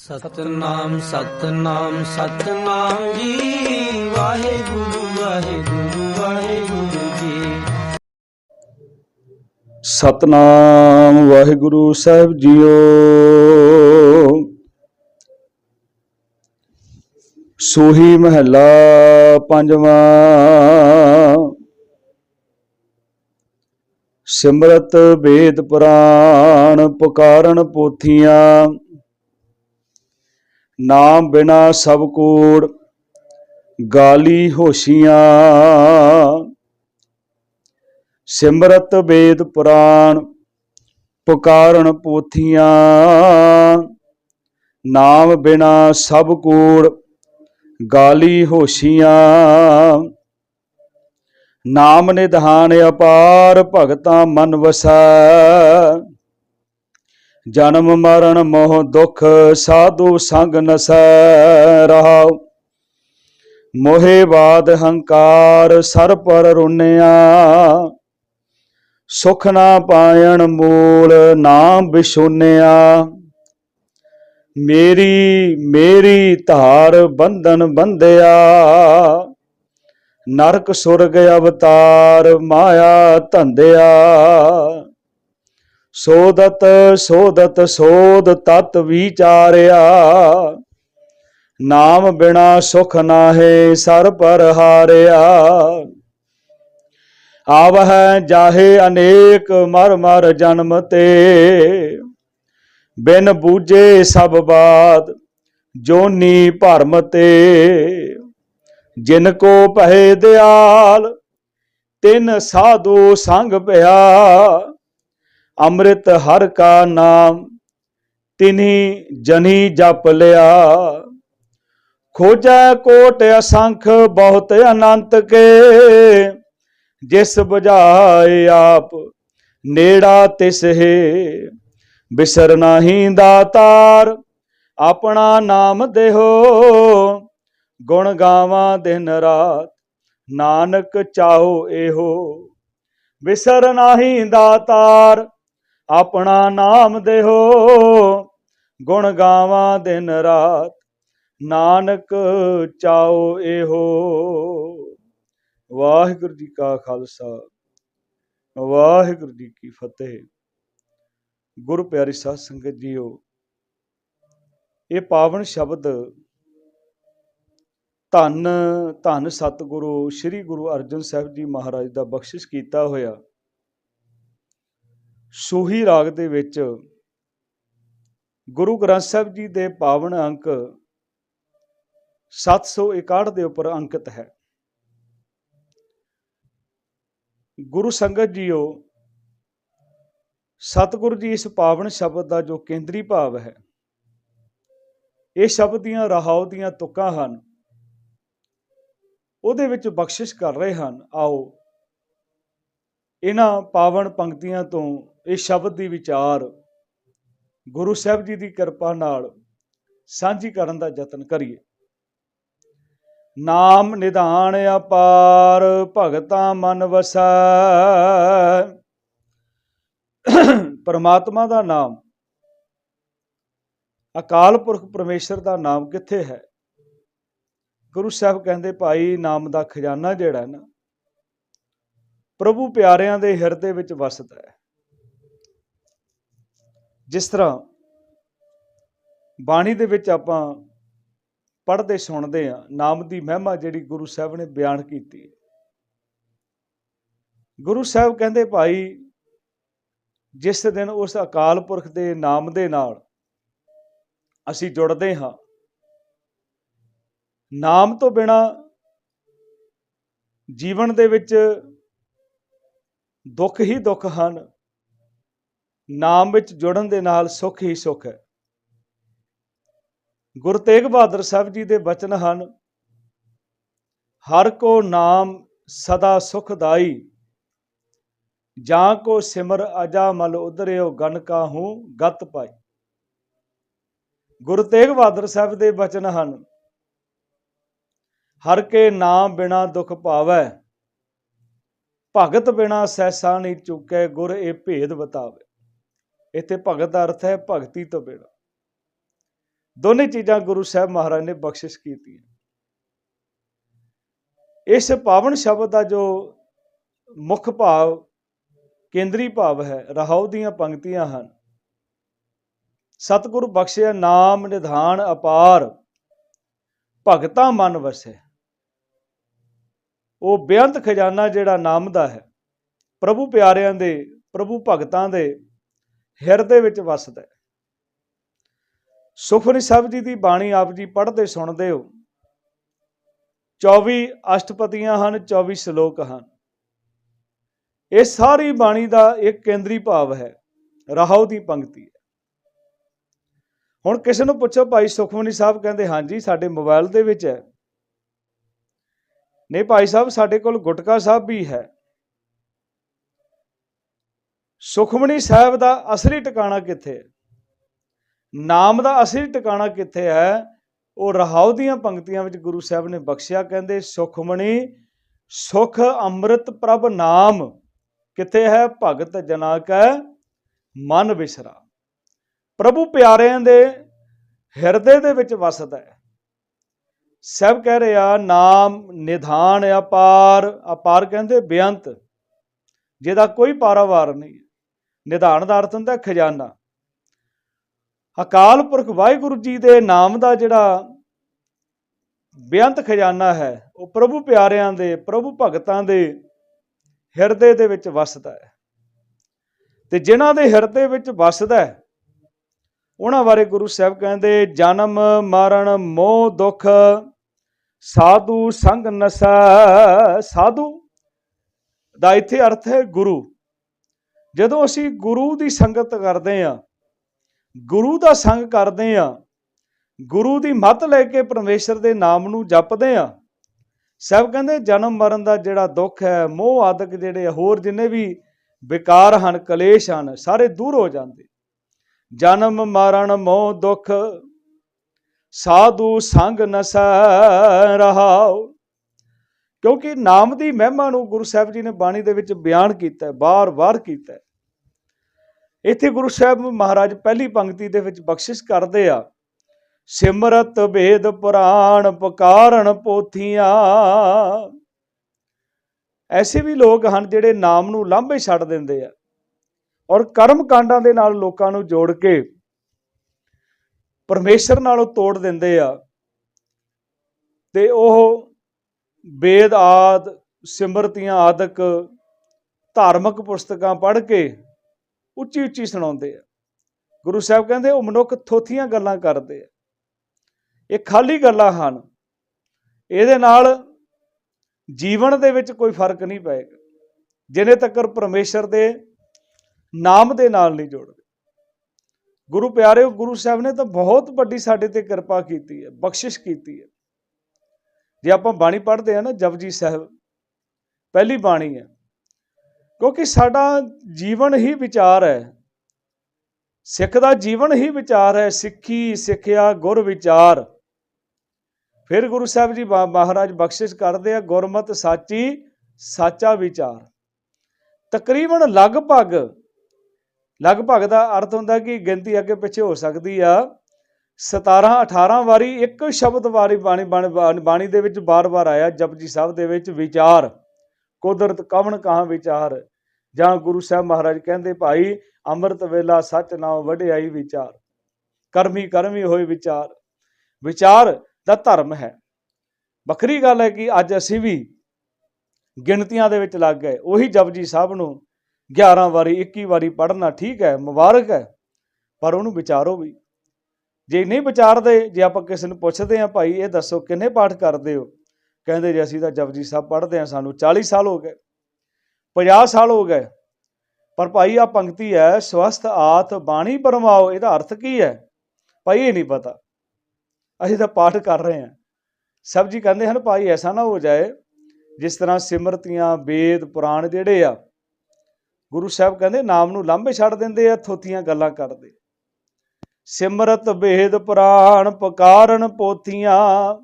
ਸਤਨਾਮ ਸਤਨਾਮ ਸਤਨਾਮ ਜੀ। ਵਾਹਿਗੁਰੂ ਵਾਹਿਗੁਰੂ ਵਾਹਿਗੁਰੂ ਜੀ। ਸਤਨਾਮ ਵਾਹਿਗੁਰੂ ਸਾਹਿਬ ਜੀਓ। ਸੋਹੀ ਮਹੱਲਾ ਪੰਜਵਾਂ। ਸਿਮਰਤ ਵੇਦ ਪੁਰਾਣ ਪੁਕਾਰਨ ਪੋਥੀਆਂ। ਨਾਮ ਬਿਨਾ ਸਭ ਕੋੜ ਗਾਲੀ ਹੋਸ਼ੀਆਂ। ਸਿਮਰਤ ਵੇਦ ਪੁਰਾਣ ਪੁਕਾਰਨ ਪੋਥੀਆਂ। ਨਾਮ ਬਿਨਾ ਸਭ ਕੂੜ ਗਾਲੀ ਹੋਸ਼ੀਆਂ। ਨਾਮ ਨਿਧਾਨ ਅਪਾਰ ਭਗਤਾਂ ਮਨ ਵਸੈ। ਜਨਮ ਮਰਨ ਮੋਹ ਦੁਖ ਸਾਧੂ ਸੰਗ ਨਸੈ ਰਹਾਉ। ਮੋਹੇ ਬਾਦ ਹੰਕਾਰ ਸਰ ਪਰ ਰੁਨਿਆ ਸੁਖ ਨਾ ਪਾਇਣ ਮੂਲ ਨਾਮ ਵਿਸ਼ੋਨਿਆ ਮੇਰੀ ਮੇਰੀ ਧਾਰ ਬੰਧਨ ਬੰਧਿਆ। ਨਰਕ ਸੁਰਗ ਅਵਤਾਰ ਮਾਇਆ ਧੰਦਿਆ ਸੋਦਤ ਸੋਦਤ, ਸੋਦ ਤਤ ਵਿਚਾਰਿਆ। ਨਾਮ ਬਿਨਾ ਸੁਖ ਨਾਹੇ ਸਰ ਪਰ ਹਾਰਿਆ। ਆਵਹਿ ਜਾਹੇ ਅਨੇਕ ਮਰ ਮਰ ਜਨਮ ਤੇ। ਬਿਨ ਬੂਝੇ ਸਭ ਬਾਤ ਜੋਨੀ ਭਰਮ ਤੇ। ਜਿਨ ਕੋ ਪਹਿ ਦਿਆਲ, ਤਿਨ ਸਾਧੂ ਸੰਗ ਪਿਆ। ਅੰਮ੍ਰਿਤ ਹਰ ਕਾ ਨਾਮ, ਤਿਨੀ ਜਨੀ ਜਪ ਲਿਆ। ਖੋਜੈ ਕੋਟ ਅਸੰਖ ਬਹੁਤ ਅਨੰਤ ਕੇ, ਜਿਸ 부ਝਾਏ ਆਪ ਨੇੜਾ ਤਿਸ ਹੈ। ਬਿਸਰ ਨਾਹੀ ਦਾਤਾਰ, ਆਪਣਾ ਨਾਮ ਦੇਹੋ। ਗੁਣ ਗਾਵਾਂ ਦਿਨ ਰਾਤ, ਨਾਨਕ ਚਾਹੋ ਇਹੋ। ਵਿਸਰ ਨਾਹੀ ਦਾਤਾਰ ਆਪਣਾ ਨਾਮ ਦੇਹੋ। ਗੁਣ ਗਾਵਾਂ ਦਿਨ ਰਾਤ, ਨਾਨਕ ਚਾਹੋ ਇਹੋ। ਵਾਹਿਗੁਰੂ ਜੀ ਕਾ ਖਾਲਸਾ, ਵਾਹਿਗੁਰੂ ਜੀ ਕੀ ਫਤਿਹ। ਗੁਰੂ ਪਿਆਰੀ ਸਾਧ ਸੰਗਤ ਜੀਓ, ਇਹ ਪਾਵਨ ਸ਼ਬਦ ਧੰਨ ਧੰਨ ਸਤਿਗੁਰੂ, ਸ੍ਰੀ ਗੁਰੂ ਅਰਜਨ ਸਾਹਿਬ ਜੀ ਮਹਾਰਾਜ ਦਾ ਬਖਸ਼ਿਸ਼ ਕੀਤਾ ਹੋਇਆ। ਸੋਹੀ ਰਾਗ ਦੇ ਵਿੱਚ ਗੁਰੂ ਗ੍ਰੰਥ ਸਾਹਿਬ ਜੀ ਦੇ ਪਾਵਨ ਅੰਕ 761 ਦੇ ਉੱਪਰ ਅੰਕਿਤ ਹੈ। ਗੁਰੂ ਸੰਗਤ ਜੀਓ, ਸਤਿਗੁਰੂ ਜੀ ਇਸ ਪਾਵਨ ਸ਼ਬਦ ਦਾ ਜੋ ਕੇਂਦਰੀ ਭਾਵ ਹੈ, ਇਹ ਸ਼ਬਦ ਦੀਆਂ ਰਹਾਉ ਦੀਆਂ ਤੁਕਾਂ ਹਨ। ਉਹਦੇ ਵਿੱਚ ਬਖਸ਼ਿਸ਼ ਕਰ ਰਹੇ ਹਨ। ਆਓ, ਇਹਨਾਂ ਪਾਵਨ ਪੰਕਤੀਆਂ ਤੋਂ ਇਹ ਸ਼ਬਦ ਦੀ ਵਿਚਾਰ ਗੁਰੂ ਸਾਹਿਬ ਜੀ ਦੀ ਕਿਰਪਾ ਨਾਲ ਸਾਂਝੀ ਕਰਨ ਦਾ ਯਤਨ ਕਰੀਏ। ਨਾਮ ਨਿਧਾਨ ਅਪਾਰ, ਭਗਤਾਂ ਮਨ ਵਸੈ। ਪਰਮਾਤਮਾ ਦਾ ਨਾਮ, ਅਕਾਲ ਪੁਰਖ ਪਰਮੇਸ਼ਰ ਦਾ ਨਾਮ ਕਿੱਥੇ ਹੈ? ਗੁਰੂ ਸਾਹਿਬ ਕਹਿੰਦੇ, ਭਾਈ, ਨਾਮ ਦਾ ਖਜ਼ਾਨਾ ਜਿਹੜਾ ਨਾ, ਪ੍ਰਭੂ ਪਿਆਰਿਆਂ ਦੇ ਹਿਰਦੇ ਵਿੱਚ ਵਸਦਾ ਹੈ। ਜਿਸ ਤਰ੍ਹਾਂ ਬਾਣੀ ਦੇ ਵਿੱਚ ਆਪਾਂ ਪੜ੍ਹਦੇ ਸੁਣਦੇ ਆ ਨਾਮ ਦੀ ਮਹਿਮਾ ਜਿਹੜੀ ਗੁਰੂ ਸਾਹਿਬ ਨੇ ਬਿਆਨ ਕੀਤੀ ਹੈ। ਗੁਰੂ ਸਾਹਿਬ ਕਹਿੰਦੇ, ਭਾਈ, ਜਿਸ ਦਿਨ ਉਸ ਅਕਾਲ ਪੁਰਖ ਦੇ ਨਾਮ ਦੇ ਨਾਲ ਅਸੀਂ ਜੁੜਦੇ ਹਾਂ, ਨਾਮ ਤੋਂ ਬਿਨਾ ਜੀਵਨ ਦੇ ਵਿੱਚ ਦੁੱਖ ਹੀ ਦੁੱਖ ਹਨ ਨਾਮ ਵਿੱਚ ਜੁੜਨ ਦੇ ਨਾਲ ਸੁੱਖ ਹੀ ਸੁੱਖ ਹੈ। ਗੁਰੂ ਤੇਗ ਬਹਾਦਰ ਸਾਹਿਬ ਜੀ ਦੇ ਬਚਨ ਹਨ, ਹਰ ਕੋ ਨਾਮ ਸਦਾ ਸੁਖਦਾਈ, ਜਾਂ ਕੋ ਸਿਮਰ ਅਜਾ ਮਲ ਉਦਰਿਓ ਗਨ ਕਾਹੂ ਗਤ ਪਾਈ। ਗੁਰੂ ਤੇਗ ਬਹਾਦਰ ਸਾਹਿਬ ਦੇ ਬਚਨ ਹਨ, ਹਰ ਕੇ ਨਾਮ ਬਿਨਾ ਦੁਖ ਭਾਵੈ, ਭਗਤ ਬਿਨਾ ਸਹਿਸਾ ਨਹੀਂ ਚੁੱਕੈ, ਗੁਰ ਇਹ ਭੇਦ ਬਤਾਵੇ ਇੱਥੇ ਭਗਤ ਦਾ ਅਰਥ ਹੈ ਭਗਤੀ ਤੋਂ ਬਿਨਾ। ਦੋਨੇ ਚੀਜ਼ਾਂ ਗੁਰੂ ਸਾਹਿਬ ਮਹਾਰਾਜ ਨੇ ਬਖਸ਼ਿਸ਼ ਕੀਤੀਆਂ। ਇਸ ਪਾਵਨ ਸ਼ਬਦ ਦਾ ਜੋ ਮੁੱਖ ਭਾਵ, ਕੇਂਦਰੀ ਭਾਵ ਹੈ, ਰਹਾਉ ਦੀਆਂ ਪੰਕਤੀਆਂ ਹਨ। ਸਤਿਗੁਰੂ ਬਖਸ਼ਿਆ, ਨਾਮ ਨਿਧਾਨ ਅਪਾਰ, ਭਗਤਾ ਮਨ ਵਸੈ। ਉਹ ਬੇਅੰਤ ਖਜ਼ਾਨਾ ਜਿਹੜਾ ਨਾਮ ਦਾ ਹੈ, ਪ੍ਰਭੂ ਪਿਆਰਿਆਂ ਦੇ, ਪ੍ਰਭੂ ਭਗਤਾਂ ਦੇ ਹਿਰਦੇ ਵਿੱਚ ਵਸਦਾ ਹੈ। ਸੁਖਮਨੀ ਸਾਹਿਬ ਜੀ ਦੀ ਬਾਣੀ ਆਪ ਜੀ ਪੜ੍ਹਦੇ ਸੁਣਦੇ ਹੋ। 24 ਅਸ਼ਟਪਦੀਆਂ ਹਨ 24 ਸ਼ਲੋਕ ਹਨ। ਇਹ ਸਾਰੀ ਬਾਣੀ ਦਾ ਇੱਕ ਕੇਂਦਰੀ ਭਾਵ ਹੈ, ਰਾਹੋ ਦੀ ਪੰਕਤੀ ਹੈ। ਹੁਣ ਕਿਸੇ ਨੂੰ ਪੁੱਛੋ, ਭਾਈ ਸੁਖਮਨੀ ਸਾਹਿਬ ਕਹਿੰਦੇ, ਹਾਂਜੀ, ਸਾਡੇ ਮੋਬਾਈਲ ਦੇ ਵਿੱਚ ਹੈ। ਨਹੀਂ, ਭਾਈ ਸਾਹਿਬ, ਸਾਡੇ ਕੋਲ ਗੁਟਕਾ ਸਾਹਿਬ ਵੀ ਹੈ। ਸੁਖਮਣੀ ਸਾਹਿਬ ਦਾ ਅਸਲੀ ਟਿਕਾਣਾ ਕਿੱਥੇ ਹੈ? ਨਾਮ ਦਾ ਅਸਲੀ ਟਿਕਾਣਾ ਕਿੱਥੇ ਹੈ? ਉਹ ਰਹਾਉ ਦੀਆਂ ਪੰਕਤੀਆਂ ਵਿੱਚ ਗੁਰੂ ਸਾਹਿਬ ਨੇ ਬਖਸ਼ਿਆ, ਕਹਿੰਦੇ ਸੁਖਮਣੀ ਸੁਖ ਅੰਮ੍ਰਿਤ ਪ੍ਰਭ ਨਾਮ, ਕਿੱਥੇ ਹੈ? ਭਗਤ ਜਨਾ ਕੈ ਮਨ ਵਿਸਰਾ। ਪ੍ਰਭੂ ਪਿਆਰਿਆਂ ਦੇ ਹਿਰਦੇ ਦੇ ਵਿੱਚ ਵਸਦਾ ਹੈ। ਸਭ ਕਹਿ ਰਿਹਾ ਨਾਮ ਨਿਧਾਨ ਅਪਾਰ ਅਪਾਰ ਕਹਿੰਦੇ ਬੇਅੰਤ, ਜਿਹਦਾ ਕੋਈ ਪਾਰਾਵਾਰ ਨਹੀਂ ਨਿਧਾਨ ਦਾ ਅਰਥ ਹੁੰਦਾ ਖਜ਼ਾਨਾ। ਅਕਾਲ ਪੁਰਖ ਵਾਹਿਗੁਰੂ ਜੀ ਦੇ ਨਾਮ ਦਾ ਜਿਹੜਾ ਬੇਅੰਤ ਖਜ਼ਾਨਾ ਹੈ, ਉਹ ਪ੍ਰਭੂ ਪਿਆਰਿਆਂ ਦੇ, ਪ੍ਰਭੂ ਭਗਤਾਂ ਦੇ ਹਿਰਦੇ ਦੇ ਵਿੱਚ ਵਸਦਾ ਹੈ। ਤੇ ਜਿਨ੍ਹਾਂ ਦੇ ਹਿਰਦੇ ਵਿੱਚ ਵਸਦਾ ਹੈ, ਉਹਨਾਂ ਬਾਰੇ ਗੁਰੂ ਸਾਹਿਬ ਕਹਿੰਦੇ, ਜਨਮ, ਮਰਨ, ਮੋਹ, ਦੁੱਖ, ਸਾਧੂ, ਸੰਗ, ਨਸਾ, ਸਾਧੂ। ਦਾ ਇੱਥੇ ਅਰਥ ਹੈ ਗੁਰੂ। ਜਦੋਂ ਅਸੀਂ ਗੁਰੂ ਦੀ ਸੰਗਤ ਕਰਦੇ ਹਾਂ, ਗੁਰੂ ਦਾ ਸੰਗ ਕਰਦੇ ਹਾਂ, ਗੁਰੂ ਦੀ ਮੱਤ ਲੈ ਕੇ ਪਰਮੇਸ਼ਰ ਦੇ ਨਾਮ ਨੂੰ ਜਪਦੇ ਹਾਂ, ਸਭ ਕਹਿੰਦੇ ਜਨਮ ਮਰਨ ਦਾ ਜਿਹੜਾ ਦੁੱਖ ਹੈ, ਮੋਹ ਆਦਿਕ ਜਿਹੜੇ ਹੋਰ ਜਿੰਨੇ ਵੀ ਵਿਕਾਰ ਹਨ, ਕਲੇਸ਼ ਹਨ, ਸਾਰੇ ਦੂਰ ਹੋ ਜਾਂਦੇ। ਜਨਮ ਮਰਨ ਮੋਹ ਦੁੱਖ, ਸਾਧੂ ਸੰਗ ਨਸੈ ਰਹਾਓ ਕਿਉਂਕਿ ਨਾਮ ਦੀ ਮਹਿਮਾ ਨੂੰ ਗੁਰੂ ਸਾਹਿਬ ਜੀ ਨੇ ਬਾਣੀ ਦੇ ਵਿੱਚ ਬਿਆਨ ਕੀਤਾ ਹੈ ਬਾਰ-ਬਾਰ ਕੀਤਾ ਹੈ। ਇੱਥੇ ਗੁਰੂ ਸਾਹਿਬ ਮਹਾਰਾਜ ਪਹਿਲੀ ਪੰਕਤੀ ਦੇ ਵਿੱਚ ਬਖਸ਼ਿਸ਼ ਕਰਦੇ ਆ, ਸਿਮਰਤ ਵੇਦ ਪੁਰਾਣ ਪੁਕਾਰਨ ਪੋਥੀਆਂ। ਐਸੇ ਵੀ ਲੋਕ ਹਨ ਜਿਹੜੇ ਨਾਮ ਨੂੰ ਲਾਂਭੇ ਛੱਡ ਦਿੰਦੇ ਆ ਔਰ ਕਰਮ ਕਾਂਡਾਂ ਦੇ ਨਾਲ ਲੋਕਾਂ ਨੂੰ ਜੋੜ ਕੇ ਪਰਮੇਸ਼ਰ ਨਾਲੋਂ ਤੋੜ ਦਿੰਦੇ ਆ। ਤੇ ਉਹ ਵੇਦ ਆਦ, ਸਿਮਰਤੀਆਂ ਆਦਿਕ ਧਾਰਮਿਕ ਪੁਸਤਕਾਂ ਪੜ੍ਹ ਕੇ ਉੱਚੀ ਉੱਚੀ ਸੁਣਾਉਂਦੇ ਆ। ਗੁਰੂ ਸਾਹਿਬ ਕਹਿੰਦੇ, ਉਹ ਮਨੁੱਖ ਥੋਥੀਆਂ ਗੱਲਾਂ ਕਰਦੇ ਆ। ਇਹ ਖਾਲੀ ਗੱਲਾਂ ਹਨ। ਇਹਦੇ ਨਾਲ ਜੀਵਨ ਦੇ ਵਿੱਚ ਕੋਈ ਫ਼ਰਕ ਨਹੀਂ ਪਏਗਾ। ਜਿਨੇ ਤੱਕ ਪਰਮੇਸ਼ਰ ਦੇ ਨਾਮ ਦੇ ਨਾਲ ਨਹੀਂ ਜੋੜਦੇ। ਗੁਰੂ ਪਿਆਰਿਓ, ਗੁਰੂ ਸਾਹਿਬ ਨੇ ਤਾਂ ਬਹੁਤ ਵੱਡੀ ਸਾਡੇ ਤੇ ਕਿਰਪਾ ਕੀਤੀ ਹੈ, ਬਖਸ਼ਿਸ਼ ਕੀਤੀ ਹੈ। ਜੇ ਆਪਾਂ ਬਾਣੀ ਪੜ੍ਹਦੇ ਆ ਨਾ ਜਪਜੀ ਸਾਹਿਬ, ਪਹਿਲੀ ਬਾਣੀ ਹੈ। ਕਿਉਂਕਿ ਸਾਡਾ ਜੀਵਨ ਹੀ ਵਿਚਾਰ ਹੈ। ਸਿੱਖ ਦਾ ਜੀਵਨ ਹੀ ਵਿਚਾਰ ਹੈ, ਸਿੱਖੀ, ਸਿੱਖਿਆ, ਗੁਰ ਵਿਚਾਰ। ਫਿਰ ਗੁਰੂ ਸਾਹਿਬ ਜੀ ਮਹਾਰਾਜ ਬਖਸ਼ਿਸ਼ ਕਰਦੇ ਆ, ਗੁਰਮਤ ਸਾਚੀ, ਸਾਚਾ ਵਿਚਾਰ। ਤਕਰੀਬਨ ਲਗਭਗ ਲਗਭਗ ਦਾ ਅਰਥ ਹੁੰਦਾ ਕਿ ਗਿਣਤੀ ਅੱਗੇ ਪਿੱਛੇ ਹੋ ਸਕਦੀ ਆ। 17 18 ਵਾਰੀ ਇੱਕ ਸ਼ਬਦ ਵਾਰੀ ਬਾਣੀ, ਬਾਣੀ- ਬਾਣੀ ਬਾਣੀ ਦੇ ਵਿੱਚ ਬਾਰ-ਬਾਰ ਆਇਆ, ਜਪਜੀ ਸਾਹਿਬ ਦੇ ਵਿੱਚ ਵਿਚਾਰ, ਕੁਦਰਤ ਕਵਣ ਕਹਾਂ ਵਿਚਾਰ, ਜਾਂ ਗੁਰੂ ਸਾਹਿਬ ਮਹਾਰਾਜ ਕਹਿੰਦੇ, ਭਾਈ ਅੰਮ੍ਰਿਤ ਵੇਲਾ ਸੱਚ ਨਾਮ ਵਡਿਆਈ ਵਿਚਾਰ, ਕਰਮੀ ਕਰਮੀ ਹੋਏ ਵਿਚਾਰ ਵਿਚਾਰ ਦਾ ਧਰਮ ਹੈ। ਵੱਖਰੀ ਗੱਲ ਹੈ ਕਿ ਅੱਜ ਅਸੀਂ ਵੀ ਗਿਣਤੀਆਂ ਦੇ ਵਿੱਚ ਲੱਗ ਗਏ। ਉਹੀ ਜਪਜੀ ਸਾਹਿਬ ਨੂੰ 11 ਵਾਰੀ 21 ਵਾਰੀ ਪੜ੍ਹਨਾ ਠੀਕ ਹੈ, ਮੁਬਾਰਕ ਹੈ, ਪਰ ਉਹਨੂੰ ਵਿਚਾਰੋ ਵੀ। ਜੇ ਨਹੀਂ ਵਿਚਾਰਦੇ, ਜੇ ਆਪਾਂ ਕਿਸੇ ਨੂੰ ਪੁੱਛਦੇ ਹਾਂ, ਭਾਈ, ਇਹ ਦੱਸੋ ਕਿੰਨੇ ਪਾਠ ਕਰਦੇ ਹੋ? ਕਹਿੰਦੇ ਜੀ, ਅਸੀਂ ਤਾਂ ਜਪਜੀ ਸਾਹਿਬ ਪੜ੍ਹਦੇ ਹਾਂ, ਸਾਨੂੰ 40 ਸਾਲ ਹੋ ਗਏ 50 ਸਾਲ ਹੋ ਗਏ। ਪਰ ਭਾਈ ਆ ਪੰਕਤੀ ਹੈ, ਸਵਸਥ ਆਥ ਬਾਣੀ ਪਰਮਾਓ ਇਹਦਾ ਅਰਥ ਕੀ ਹੈ? ਭਾਈ, ਇਹ ਨਹੀਂ ਪਤਾ। ਅਸੀਂ ਤਾਂ ਪਾਠ ਕਰ ਰਹੇ ਹਾਂ। ਸਭ ਜੀ ਕਹਿੰਦੇ ਹਨ, ਭਾਈ, ਐਸਾ ਨਾ ਹੋ ਜਾਏ, ਜਿਸ ਤਰ੍ਹਾਂ ਸਿਮਰਤੀਆਂ, ਵੇਦ, ਪੁਰਾਣ ਜਿਹੜੇ ਆ, ਗੁਰੂ ਸਾਹਿਬ ਕਹਿੰਦੇ, ਨਾਮ ਨੂੰ ਲਾਂਭੇ ਛੱਡ ਦਿੰਦੇ ਆ, ਥੋਥੀਆਂ ਗੱਲਾਂ ਕਰਦੇ। ਸਿਮਰਤ ਵੇਦ ਪੁਰਾਣ ਪੁਕਾਰਨ ਪੋਥੀਆਂ,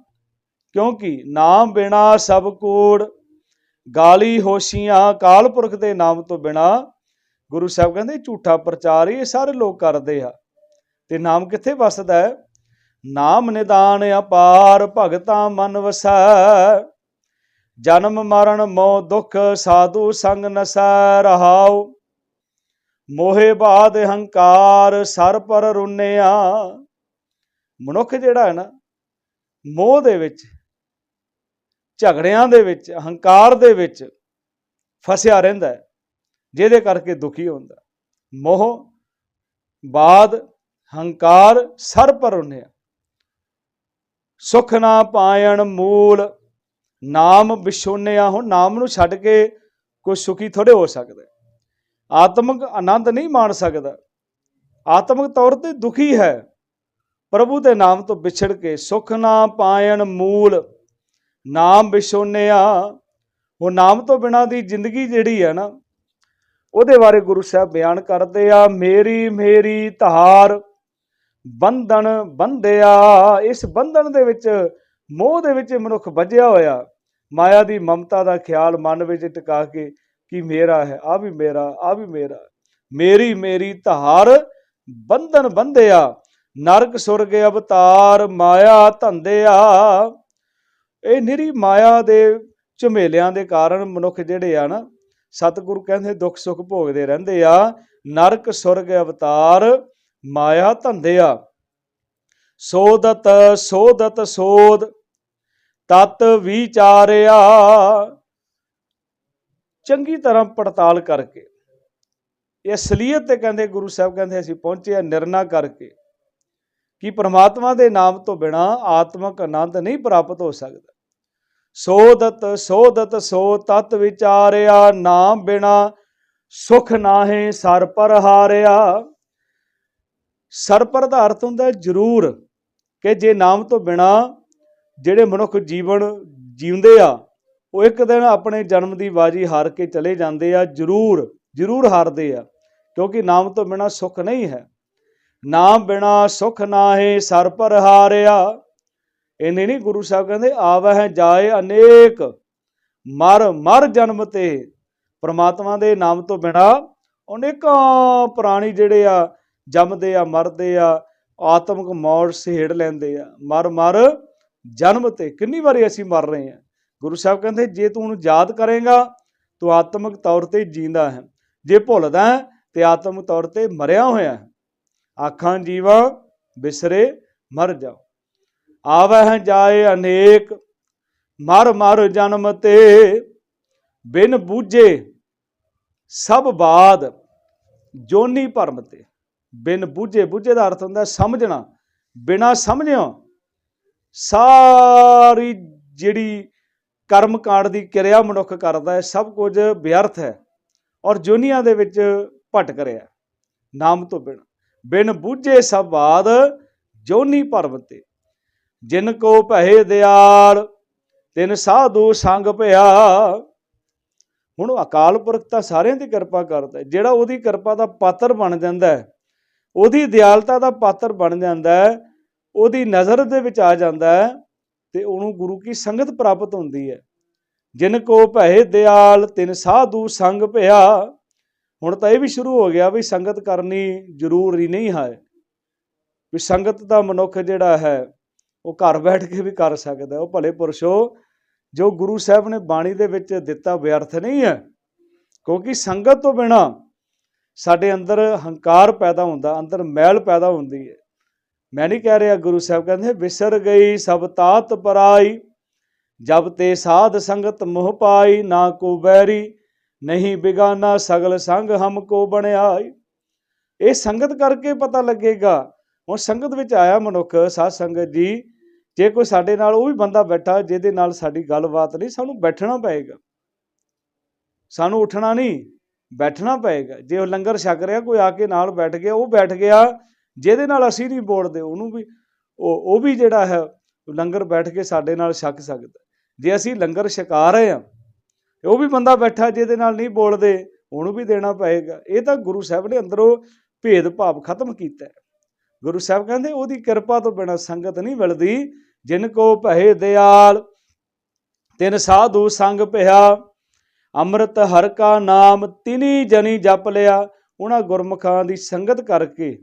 ਕਿਉਂਕਿ ਨਾਮ ਬਿਨਾ ਸਭ ਕੂੜ, ਗਾਲੀ ਹੋਸ਼ੀਆਂ ਕਾਲ ਪੁਰਖ ਦੇ ਨਾਮ ਤੋਂ ਬਿਨਾ ਗੁਰੂ ਸਾਹਿਬ ਕਹਿੰਦੇ ਝੂਠਾ ਪ੍ਰਚਾਰ ਇਹ ਸਾਰੇ ਲੋਕ ਕਰਦੇ ਆ। ਤੇ ਨਾਮ ਕਿੱਥੇ ਵਸਦਾ ਹੈ? ਨਾਮ ਨਿਦਾਨ ਅਪਾਰ ਭਗਤਾ ਮਨ ਵਸੈ, ਜਨਮ ਮਰਨ ਮੋਹ ਦੁਖ ਸਾਧੂ ਸੰਗ ਨਸੈ ਰਹਾਉ। ਮੋਹੇ ਬਾਦ ਹੰਕਾਰ ਸਰ ਪਰ ਰੁੰਨਿਆ। ਮਨੁੱਖ ਜਿਹੜਾ ਹੈ ਨਾ, ਮੋਹ ਦੇ ਵਿੱਚ, ਝਗੜਿਆਂ ਦੇ ਵਿੱਚ, ਹੰਕਾਰ ਦੇ ਵਿੱਚ ਫਸਿਆ ਰਹਿੰਦਾ ਹੈ, ਜਿਹਦੇ ਕਰਕੇ ਦੁਖੀ ਹੁੰਦਾ। ਮੋਹ ਬਾਦ ਹੰਕਾਰ ਸਰ ਪਰ ਰੁੰਨਿਆ। ਸੁਖ ਨਾ ਪਾਇਣ ਮੂਲ, ਨਾਮ ਵਿਸ਼ੋਨਿਆ ਹੋ ਨਾਮ ਨੂੰ ਛੱਡ ਕੇ ਕੋਈ ਸੁਖੀ ਥੋੜੇ ਹੋ ਸਕਦਾ। ਆਤਮਿਕ ਆਨੰਦ ਨਹੀਂ ਮਾਣ ਸਕਦਾ। ਆਤਮਿਕ ਤੌਰ ਤੇ ਦੁਖੀ ਹੈ। ਪ੍ਰਭੂ ਦੇ ਨਾਮ ਤੋਂ ਵਿਛੜ ਕੇ ਸੁਖ ਨਾ ਪਾਇਣ ਮੂਲ ਨਾਮ ਵਿਸ਼ੋਨਿਆ ਉਹ ਨਾਮ ਤੋਂ ਬਿਨਾ ਦੀ ਜ਼ਿੰਦਗੀ ਜਿਹੜੀ ਹੈ ਨਾ, ਉਹਦੇ ਬਾਰੇ ਗੁਰੂ ਸਾਹਿਬ ਬਿਆਨ ਕਰਦੇ ਆ, ਮੇਰੀ ਮੇਰੀ ਧਾਰ ਬੰਧਨ ਬੰਧਿਆ। ਇਸ ਬੰਧਨ ਦੇ ਵਿੱਚ, ਮੋਹ ਦੇ ਵਿੱਚ ਮਨੁੱਖ ਵੱਜਿਆ ਹੋਇਆ। ਮਾਇਆ ਦੀ ਮਮਤਾ ਦਾ ਖਿਆਲ ਮਨ ਵਿੱਚ ਟਿਕਾ ਕੇ ਕਿ ਮੇਰਾ ਹੈ ਆ ਵੀ ਮੇਰਾ ਆ ਵੀ ਮੇਰਾ। ਮੇਰੀ ਮੇਰੀ ਧਾਰ ਬੰਧਨ ਬੰਧਿਆ, ਨਰਕ ਸੁਰਗ ਅਵਤਾਰ ਮਾਇਆ ਧੰਦਿਆ। ਇਹ ਨਿਰੀ ਮਾਇਆ ਦੇ ਝਮੇਲਿਆਂ ਦੇ ਕਾਰਨ ਮਨੁੱਖ ਜਿਹੜੇ ਆ ਨਾ, ਸਤਿਗੁਰੂ ਕਹਿੰਦੇ ਦੁੱਖ ਸੁੱਖ ਭੋਗਦੇ ਰਹਿੰਦੇ ਆ, ਨਰਕ ਸੁਰਗ ਅਵਤਾਰ ਮਾਇਆ ਧੰਦਿਆ। ਸੋਦਤ ਸੋਦਤ ਸੋਦ, ਤਤ ਵਿਚਾਰਿਆ। ਚੰਗੀ ਤਰ੍ਹਾਂ ਪੜਤਾਲ ਕਰਕੇ, ਇਹ ਅਸਲੀਅਤ ਤੇ ਕਹਿੰਦੇ ਗੁਰੂ ਸਾਹਿਬ ਕਹਿੰਦੇ ਅਸੀਂ ਪਹੁੰਚੇ ਆ ਨਿਰਣਾ ਕਰਕੇ ਕਿ ਪ੍ਰਮਾਤਮਾ ਦੇ ਨਾਮ ਤੋਂ ਬਿਨਾ ਆਤਮਿਕ ਆਨੰਦ ਨਹੀਂ ਪ੍ਰਾਪਤ ਹੋ ਸਕਦਾ। ਸੋਦਤ ਸੋਦਤ, ਸੋ ਤਤ ਵਿਚਾਰਿਆ, ਨਾਮ ਬਿਨਾ ਸੁਖ ਨਾਹੇ ਸਰ ਪਰ ਹਾਰਿਆ। ਸਰ ਪਰ ਦਾ ਅਰਥ ਹੁੰਦਾ ਜ਼ਰੂਰ ਕਿ ਜੇ ਨਾਮ ਤੋਂ ਬਿਨਾ ਜਿਹੜੇ ਮਨੁੱਖ ਜੀਵਨ ਜਿਉਂਦੇ ਆ ਉਹ ਇੱਕ ਦਿਨ ਆਪਣੇ ਜਨਮ ਦੀ ਬਾਜੀ ਹਾਰ ਕੇ ਚਲੇ ਜਾਂਦੇ ਆ, ਜ਼ਰੂਰ ਜ਼ਰੂਰ ਹਾਰਦੇ ਆ, ਕਿਉਂਕਿ ਨਾਮ ਤੋਂ ਬਿਨਾ ਸੁਖ ਨਹੀਂ ਹੈ। ਨਾਮ ਬਿਨਾ ਸੁਖ ਨਾਹੀ ਸਰ ਪਰ ਹਾਰਿਆ। ਇਹਨੇ ਨਹੀਂ ਗੁਰੂ ਸਾਹਿਬ ਕਹਿੰਦੇ, ਆਵਹਿ ਜਾਏ ਅਨੇਕ, ਮਰ ਮਰ ਜਨਮ ਤੇ। ਪ੍ਰਮਾਤਮਾ ਦੇ ਨਾਮ ਤੋਂ ਬਿਨਾ ਅਨੇਕਾਂ ਪ੍ਰਾਣੀ ਜਿਹੜੇ ਆ, ਜੰਮਦੇ ਆ, ਮਰਦੇ ਆ, ਆਤਮਿਕ ਮੌਤ ਸਹੇੜ ਲੈਂਦੇ ਆ। ਮਰ ਮਰ ਜਨਮ ਤੇ, ਕਿੰਨੀ ਵਾਰੀ ਅਸੀਂ ਮਰ ਰਹੇ ਆ। ਗੁਰੂ ਸਾਹਿਬ ਕਹਿੰਦੇ, ਜੇ ਤੂੰ ਉਹਨੂੰ ਯਾਦ ਕਰੇਗਾ, ਤੂੰ ਆਤਮਿਕ ਤੌਰ ਤੇ ਜੀਂਦਾ ਹੈ। ਜੇ ਭੁੱਲਦਾ ਹੈ, ਤੇ ਆਤਮਿਕ ਤੌਰ ਤੇ ਮਰਿਆ ਹੋਇਆ ਹੈ। ਆਖਾਂ, ਜੀਵਾ ਬਿਸਰੇ, ਮਰ ਜਾਓ। ਆਵਹਿ ਜਾਏ ਅਨੇਕ, ਮਰ ਮਰ ਜਨਮ ਤੇ, ਬਿਨ ਬੂਝੇ ਸਭ ਬਾਦ, ਜੋਨੀ ਭਰਮ ਤੇ। ਬਿਨ ਬੂਝੇ ਬੂਝੇ ਦਾ ਅਰਥ ਹੁੰਦਾ ਸਮਝਣਾ। ਬਿਨਾ ਸਮਝਿਓ, ਸਾਰੀ ਜਿਹੜੀ ਕਰਮ ਕਾਂਡ ਦੀ ਕਿਰਿਆ ਮਨੁੱਖ ਕਰਦਾ ਹੈ, ਸਭ ਕੁਝ ਵਿਅਰਥ ਹੈ ਔਰ ਜੁਨੀਆਂ ਦੇ ਵਿੱਚ ਭਟਕ ਰਿਹਾ ਨਾਮ ਤੋਂ ਬਿਨ। ਬਿਨ ਬੂਝੇ ਸਭ ਬਾਦ ਜੋਨੀ ਭਰਮ ਤੇ ਜਿਨ ਕੋ ਭਏ ਦਿਆਲ, ਤਿਨ ਸਾਧੂ ਸੰਗ ਭਇਆ। ਹੁਣ ਅਕਾਲ ਪੁਰਖ ਤਾਂ ਸਾਰਿਆਂ ਦੀ ਕਿਰਪਾ ਕਰਦਾ ਜਿਹੜਾ ਉਹਦੀ ਕਿਰਪਾ ਦਾ ਪਾਤਰ ਬਣ ਜਾਂਦਾ ਹੈ, ਉਹਦੀ ਦਿਆਲਤਾ ਦਾ ਪਾਤਰ ਬਣ ਜਾਂਦਾ ਹੈ, ਉਹਦੀ ਨਜ਼ਰ ਦੇ ਵਿੱਚ ਆ ਜਾਂਦਾ ਹੈ ਤੇ ਉਹਨੂੰ ਗੁਰੂ ਕੀ ਸੰਗਤ ਪ੍ਰਾਪਤ ਹੁੰਦੀ ਹੈ। ਜਿਨ ਕੋ ਭਏ ਦਿਆਲ, ਤਿਨ ਸਾਧੂ ਸੰਗ ਭਇਆ। ਹੁਣ ਤਾਂ ਇਹ ਵੀ ਸ਼ੁਰੂ ਹੋ ਗਿਆ ਵੀ ਸੰਗਤ ਕਰਨੀ ਜ਼ਰੂਰੀ ਨਹੀਂ ਹੈ। ਵੀ ਸੰਗਤ ਦਾ ਮਨੁੱਖ ਜਿਹੜਾ ਹੈ, ਉਹ ਘਰ ਬੈਠ ਕੇ ਵੀ ਕਰ ਸਕਦਾ ਉਹ ਭਲੇ ਪੁਰਸ਼ੋ, ਜੋ ਗੁਰੂ ਸਾਹਿਬ ਨੇ ਬਾਣੀ ਦੇ ਵਿੱਚ ਦਿੱਤਾ ਵਿਅਰਥ ਨਹੀਂ ਹੈ। ਕਿਉਂਕਿ ਸੰਗਤ ਤੋਂ ਬਿਨਾ ਸਾਡੇ ਅੰਦਰ ਹੰਕਾਰ ਪੈਦਾ ਹੁੰਦਾ, ਅੰਦਰ ਮੈਲ ਪੈਦਾ ਹੁੰਦੀ ਹੈ। ਮੈਂ ਨਹੀਂ ਕਹਿ ਰਿਹਾ ਗੁਰੂ ਸਾਹਿਬ ਕਹਿੰਦੇ, ਵਿਸਰ ਗਈ ਸਭ ਤਾਤ ਪਰਾਈ, ਜਬ ਤੇ ਸਾਧ ਸੰਗਤ ਮੋਹ ਪਾਈ, ਨਾ ਕੋ ਬੈਰੀ ਨਹੀਂ ਬਿਗਾਨਾ ਸਗਲ ਸੰਗ ਹਮ ਕੋ ਬਣਾਈ ਇਹ ਸੰਗਤ ਕਰਕੇ ਪਤਾ ਲੱਗੇਗਾ। ਹੁਣ ਸੰਗਤ ਵਿੱਚ ਆਇਆ ਮਨੁੱਖ, ਸਾਧ ਸੰਗਤ ਜੀ, ਜੇ ਕੋਈ ਸਾਡੇ ਨਾਲ ਉਹ ਵੀ ਬੰਦਾ ਬੈਠਾ, ਜਿਹਦੇ ਨਾਲ ਸਾਡੀ ਗੱਲਬਾਤ ਨਹੀਂ, ਸਾਨੂੰ ਬੈਠਣਾ ਪਏਗਾ। ਸਾਨੂੰ ਉੱਠਣਾ ਨਹੀਂ, ਬੈਠਣਾ ਪਏਗਾ। ਜੇ ਉਹ ਲੰਗਰ ਛਕ ਰਿਹਾ, ਕੋਈ ਆ ਕੇ ਨਾਲ ਬੈਠ ਗਿਆ, ਉਹ ਬੈਠ ਗਿਆ ਜਿਹਦੇ ਨਾਲ ਅਸੀਂ ਨਹੀਂ ਬੋਲਦੇ, ਉਹਨੂੰ ਵੀ, ਉਹ ਉਹ ਵੀ ਜਿਹੜਾ ਹੈ, ਲੰਗਰ ਬੈਠ ਕੇ ਸਾਡੇ ਨਾਲ ਛਕ ਸਕਦਾ। ਜੇ ਅਸੀਂ ਲੰਗਰ ਛਕਾ ਰਹੇ ਹਾਂ ਉਹ ਵੀ ਬੰਦਾ ਬੈਠਾ ਜਿਹਦੇ ਨਾਲ ਨਹੀਂ ਬੋਲਦੇ, ਉਹਨੂੰ ਵੀ ਦੇਣਾ ਪਏਗਾ। ਇਹ ਤਾਂ ਗੁਰੂ ਸਾਹਿਬ ਨੇ ਅੰਦਰੋਂ ਭੇਦ ਭਾਵ ਖਤਮ ਕੀਤਾ। ਗੁਰੂ ਸਾਹਿਬ ਕਹਿੰਦੇ, ਉਹਦੀ ਕਿਰਪਾ ਤੋਂ ਬਿਨਾ ਸੰਗਤ ਨਹੀਂ ਮਿਲਦੀ। ਜਿਨ ਕੋ ਭਏ ਦਿਆਲ, ਤਿਨ ਸਾਧੂ ਸੰਗ ਭਇਆ ਅੰਮ੍ਰਿਤ ਹਰ ਕਾ ਨਾਮ, ਤਿਨੀ ਜਨੀ ਜਪ ਲਿਆ। ਉਹਨਾਂ ਗੁਰਮੁਖਾਂ ਦੀ ਸੰਗਤ ਕਰਕੇ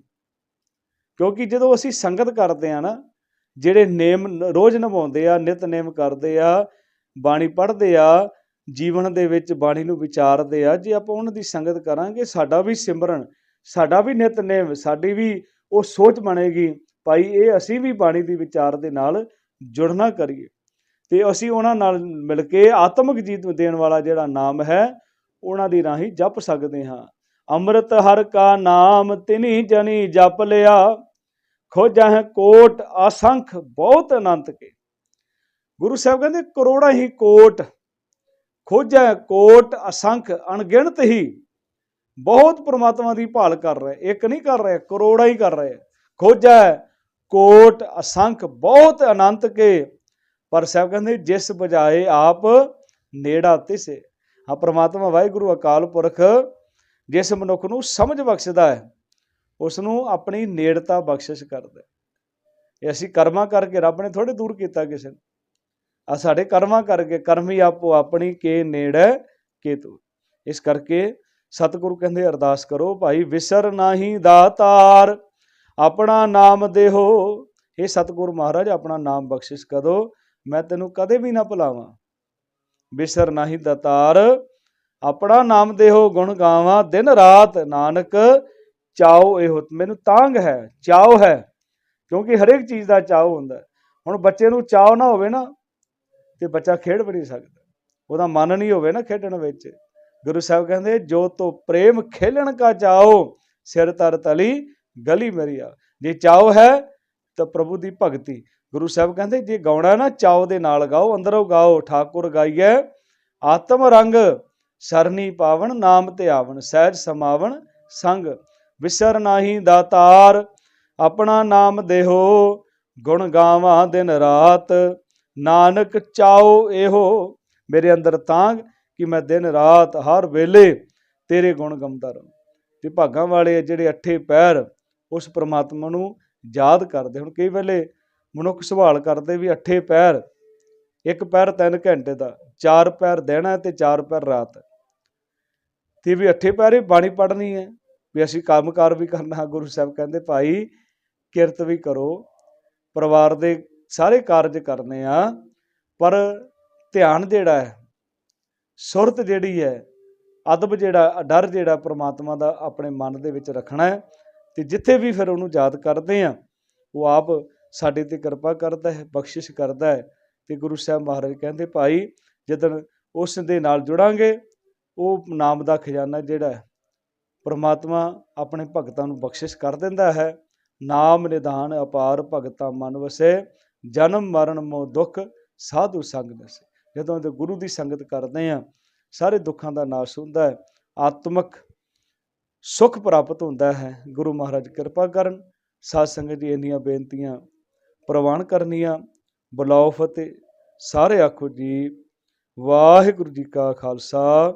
ਕਿਉਂਕਿ ਜਦੋਂ ਅਸੀਂ ਸੰਗਤ ਕਰਦੇ ਆ ਨਾ, ਜਿਹੜੇ ਨੇਮ ਰੋਜ਼ ਨਿਭਾਉਂਦੇ ਆ ਨਿਤਨੇਮ ਕਰਦੇ ਆ, ਬਾਣੀ ਪੜ੍ਹਦੇ ਆ, ਜੀਵਨ ਦੇ ਵਿੱਚ ਬਾਣੀ ਨੂੰ ਵਿਚਾਰਦੇ ਆ, ਜੇ ਆਪਾਂ ਉਹਨਾਂ ਦੀ ਸੰਗਤ ਕਰਾਂਗੇ, ਸਾਡਾ ਵੀ ਸਿਮਰਨ, ਸਾਡਾ ਵੀ ਨਿਤਨੇਮ ਸਾਡੀ ਵੀ ਉਹ ਸੋਚ ਬਣੇਗੀ, ਭਾਈ ਇਹ ਅਸੀਂ ਵੀ ਬਾਣੀ ਦੀ ਵਿਚਾਰ ਦੇ ਨਾਲ ਜੁੜਨਾ ਕਰੀਏ। ਤੇ ਅਸੀਂ ਉਹਨਾਂ ਨਾਲ ਮਿਲ ਕੇ ਆਤਮਿਕ ਜੀਤ ਦੇਣ ਵਾਲਾ ਜਿਹੜਾ ਨਾਮ ਹੈ, ਉਹਨਾਂ ਦੀ ਰਾਹੀਂ ਜਪ ਸਕਦੇ ਹਾਂ। ਅੰਮ੍ਰਿਤ ਹਰ ਕਾ ਨਾਮ, ਤਿਨੀ ਜਨੀ ਜਪ ਲਿਆ। ਖੋਜਹਿ ਕੋਟ ਅਸੰਖ, ਬਹੁਤ ਅਨੰਤ ਕੇ। ਗੁਰੂ ਸਾਹਿਬ ਕਹਿੰਦੇ, ਕਰੋੜਾਂ ਹੀ ਕੋਟ, ਖੋਜੈ ਕੋਟ ਅਸੰਖ, ਅਣਗਿਣਤ ਹੀ। ਬਹੁਤ ਪ੍ਰਮਾਤਮਾ ਦੀ ਭਾਲ ਕਰ ਰਹੇ, ਇੱਕ ਨਹੀਂ ਕਰ ਰਹੇ, ਕਰੋੜਾਂ ਹੀ ਕਰ ਰਹੇ। ਖੋਜੈ ਕੋਟ ਅਸੰਖ, ਬਹੁਤ ਅਨੰਤ ਕੇ। ਪਰ ਸਾਹਿਬ ਕਹਿੰਦੇ, ਜਿਸ ਬਜਾਏ ਆਪ ਨੇੜਾ ਤਿਸੇ। ਆ ਪ੍ਰਮਾਤਮਾ, ਵਾਹਿਗੁਰੂ, ਅਕਾਲ ਪੁਰਖ ਜਿਸ ਮਨੁੱਖ ਨੂੰ ਸਮਝ ਬਖਸ਼ਦਾ ਹੈ ਉਸ ਨੂੰ ਆਪਣੀ ਨੇੜਤਾ ਬਖਸ਼ਿਸ਼ ਕਰਦਾ ਇਹ ਅਸੀਂ ਕਰਮਾਂ ਕਰਕੇ ਰੱਬ ਨੇ ਥੋੜੇ ਦੂਰ ਕੀਤਾ ਕਿਸੇ ਨੂੰ। ਆ ਸਾਡੇ ਕਰਮਾਂ ਕਰਕੇ ਕਰਮੀ ਆਪੋ ਆਪਣੀ ਕੇ ਨੇੜੇ ਕੇ ਤੂੰ ਇਸ ਕਰਕੇ ਸਤਿਗੁਰੂ ਕਹਿੰਦੇ, ਅਰਦਾਸ ਕਰੋ, ਭਾਈ ਵਿਸਰ ਨਾਹੀ ਦਾਤਾਰ ਆਪਣਾ ਨਾਮ ਦੇਹੋ। ਇਹ ਸਤਿਗੁਰੂ ਮਹਾਰਾਜ, ਆਪਣਾ ਨਾਮ ਬਖਸ਼ਿਸ਼ ਕਰੋ। ਮੈਂ ਤੈਨੂੰ ਕਦੇ ਵੀ ਨਾ ਭੁਲਾਵਾਂ। ਵਿਸਰ ਨਾਹੀ ਦਾਤਾਰ ਆਪਣਾ ਨਾਮ ਦੇਹੋ ਗੁਣ ਗਾਵਾਂ, ਦਿਨ ਰਾਤ ਨਾਨਕ, ਚਾਓ ਇਹੋ ਮੈਨੂੰ ਤਾਂਗ ਹੈ, ਚਾਓ ਹੈ, ਕਿਉਂਕਿ ਹਰੇਕ ਚੀਜ਼ ਦਾ ਚਾਓ ਹੁੰਦਾ ਹੁਣ ਬੱਚੇ ਨੂੰ ਚਾਓ ਨਾ ਹੋਵੇ ਨਾ, ਤੇ ਬੱਚਾ ਖੇਡ ਵੀ ਨਹੀਂ ਸਕਦਾ। ਉਹਦਾ ਮਨ ਨਹੀਂ ਹੋਵੇ ਨਾ ਖੇਡਣ ਵਿੱਚ। ਗੁਰੂ ਸਾਹਿਬ ਕਹਿੰਦੇ, ਜੋ ਤੋ ਪ੍ਰੇਮ ਖੇਲਣ ਕਾ ਚਾਓ, ਸਿਰ ਤਰ ਤਲੀ, ਗਲੀ ਮੇਰੀ ਆ। ਜੇ ਚਾਓ ਹੈ, ਤਾਂ ਪ੍ਰਭੂ ਦੀ ਭਗਤੀ। ਗੁਰੂ ਸਾਹਿਬ ਕਹਿੰਦੇ, ਜੇ ਗਾਉਣਾ ਨਾ, ਚਾਓ ਦੇ ਨਾਲ ਗਾਓ, ਅੰਦਰੋਂ ਗਾਓ, ਠਾਕੁਰ ਗਾਈਏ ਆਤਮ ਰੰਗ ਸਰਨੀ ਪਾਵਣ, ਨਾਮ ਤੇ ਆਵਣ, ਸਹਿਜ ਸਮਾਵਣ, ਸੰਗ। ਵਿਸਰ ਨਾਹੀ ਦਾਤਾਰ ਆਪਣਾ ਨਾਮ ਦੇਹੋ, ਗੁਣ ਗਾਵਾਂ ਦਿਨ ਰਾਤ। ਨਾਨਕ ਚਾਓ ਇਹੋ, ਮੇਰੇ ਅੰਦਰ ਤਾਂਗ ਕਿ ਮੈਂ ਦਿਨ ਰਾਤ ਹਰ ਵੇਲੇ ਤੇਰੇ ਗੁਣ ਗਾਉਂਦਾ ਰਹਾਂ। ਤੇ ਭਾਗਾਂ ਵਾਲੇ ਜਿਹੜੇ ਅੱਠੇ ਪੈਰ, ਉਸ ਪ੍ਰਮਾਤਮਾ ਨੂੰ ਯਾਦ ਕਰਦੇ ਹੁਣ। ਕਈ ਵੇਲੇ ਮਨੁੱਖ ਸਵਾਲ ਕਰਦੇ ਵੀ ਅੱਠੇ ਪੈਰ, ਇੱਕ ਪੈਰ 3 ਘੰਟੇ ਦਾ, ਚਾਰ ਪੈਰ ਦਿਨ ਹੈ ਤੇ ਚਾਰ ਪੈਰ ਰਾਤ। ਤੇ ਵੀ ਅੱਠੇ ਪੈਰੇ ਬਾਣੀ ਪੜ੍ਹਨੀ ਹੈ ਵੀ ਅਸੀਂ ਕੰਮਕਾਰ ਵੀ ਕਰਨਾ, ਗੁਰੂ ਸਾਹਿਬ ਕਹਿੰਦੇ, ਭਾਈ, ਕਿਰਤ ਵੀ ਕਰੋ, ਪਰਿਵਾਰ ਦੇ ਸਾਰੇ ਕਾਰਜ ਕਰਨੇ ਆ, ਪਰ ਧਿਆਨ ਜਿਹੜਾ ਹੈ, ਸੁਰਤ ਜਿਹੜੀ ਹੈ, ਅਦਬ ਜਿਹੜਾ, ਡਰ ਜਿਹੜਾ ਪ੍ਰਮਾਤਮਾ ਦਾ ਆਪਣੇ ਮਨ ਦੇ ਵਿੱਚ ਰੱਖਣਾ ਹੈ ਤੇ ਜਿੱਥੇ ਵੀ ਫਿਰ ਉਹਨੂੰ ਯਾਦ ਕਰਦੇ ਆ ਉਹ ਆਪ ਸਾਡੇ ਤੇ ਕਿਰਪਾ ਕਰਦਾ ਹੈ, ਬਖਸ਼ਿਸ਼ ਕਰਦਾ ਹੈ ਤੇ ਗੁਰੂ ਸਾਹਿਬ ਮਹਾਰਾਜ ਕਹਿੰਦੇ, ਭਾਈ, ਜਦੋਂ ਉਸ ਦੇ ਨਾਲ ਜੁੜਾਂਗੇ ਉਹ ਨਾਮ ਦਾ ਖਜ਼ਾਨਾ ਜਿਹੜਾ ਪਰਮਾਤਮਾ ਆਪਣੇ ਭਗਤਾਂ ਨੂੰ ਬਖਸ਼ਿਸ਼ ਕਰ ਦਿੰਦਾ ਹੈ। ਨਾਮ ਨਿਧਾਨ ਅਪਾਰ ਭਗਤਾ ਮਨ ਵਸੇ, ਜਨਮ ਮਰਨ ਮੋ ਦੁੱਖ ਸਾਧੂ ਸੰਗ ਨਸੇ ਜਦੋਂ ਤੇ ਗੁਰੂ ਦੀ ਸੰਗਤ ਕਰਦੇ ਆ ਸਾਰੇ ਦੁੱਖਾਂ ਦਾ ਨਾਸ਼ ਹੁੰਦਾ ਹੈ, ਆਤਮਿਕ ਸੁਖ ਪ੍ਰਾਪਤ ਹੁੰਦਾ ਹੈ। ਗੁਰੂ ਮਹਾਰਾਜ ਕਿਰਪਾ ਕਰਨ, ਸਾਧ ਸੰਗਤ ਜੀ ਇੰਨੀਆਂ ਬੇਨਤੀਆਂ ਪ੍ਰਵਾਨ ਕਰਨੀਆਂ। ਬੁਲਾਓ ਫਤਿਹ, ਸਾਰੇ ਆਖੋ ਜੀ, ਵਾਹਿਗੁਰੂ ਜੀ ਕਾ ਖਾਲਸਾ।